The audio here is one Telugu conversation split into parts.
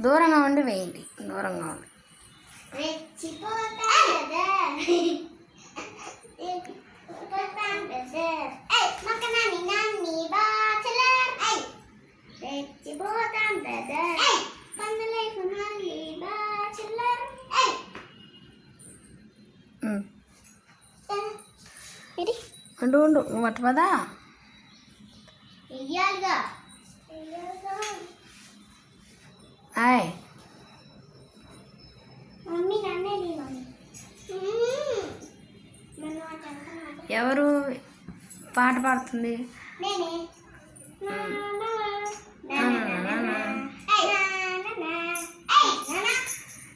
దూరంగా ఉండి వేయండి. దూరంగా ఉండి. ఉండు ఉండు. నువ్వు అటు పదా? వెయ్యాలిగా వెయ్యాలిగా. ఆయ్ ఎవరు పాట పాడుతుంది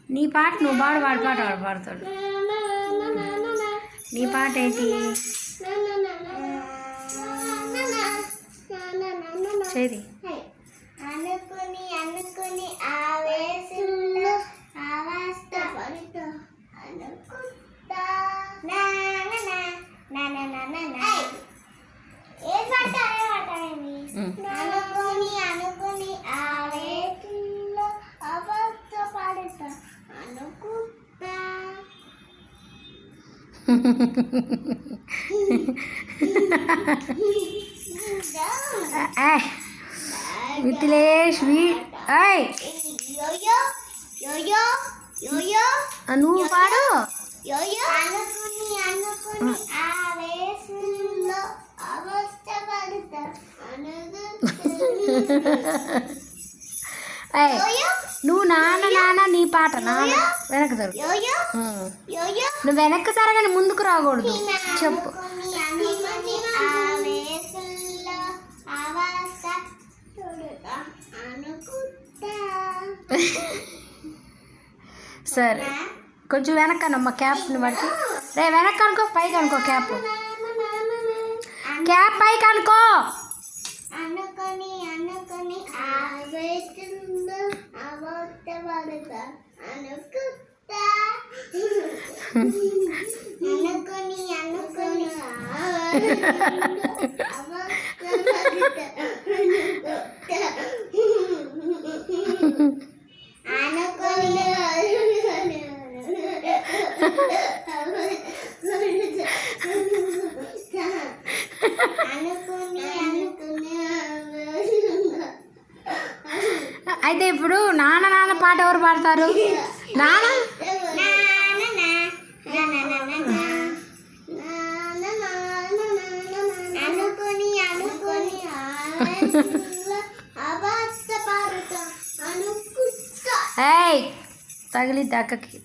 నా, పాట నువ్వు పాడు వాడి పాట వాడు పాడతాడు నా, పాట ఏంటి. చేది అనుకుని అనుకుని ఆవేశంలో అబద్ధ పడుతూ అనుకుంటా ఆయ్ మిథిలేష్ వి ఆయ్ యోయో యోయో యోయో ఆ, పాడు యోయో నువ్వు నాన్న నాన్న నీ పాట నాన్న. వెనక్కి జరుగు. నువ్వు వెనక్కి జరగని ముందుకు రాకూడదు. చెప్పు. సరే. కొంచెం వెనక్కి అనమ్మ క్యాప్ని బట్టి రే వెనక్కి అనుకో పైకి అనుకో క్యాప్. క్యాప్ పైకి అనుకో. అనుకొని అనుకొని ఆవేశంలో అవస్థ పడతా అనుకుంటా అనుకొని అనుకొని ఆవేశంలో అవస్థ పడతా అనుకొని అనుకుని అనుకుని అయితే ఇప్పుడు నాన్న నాన్న పాట ఎవరు పాడతారు? నాన్న? ఏయ్ తగిలి దక్కకి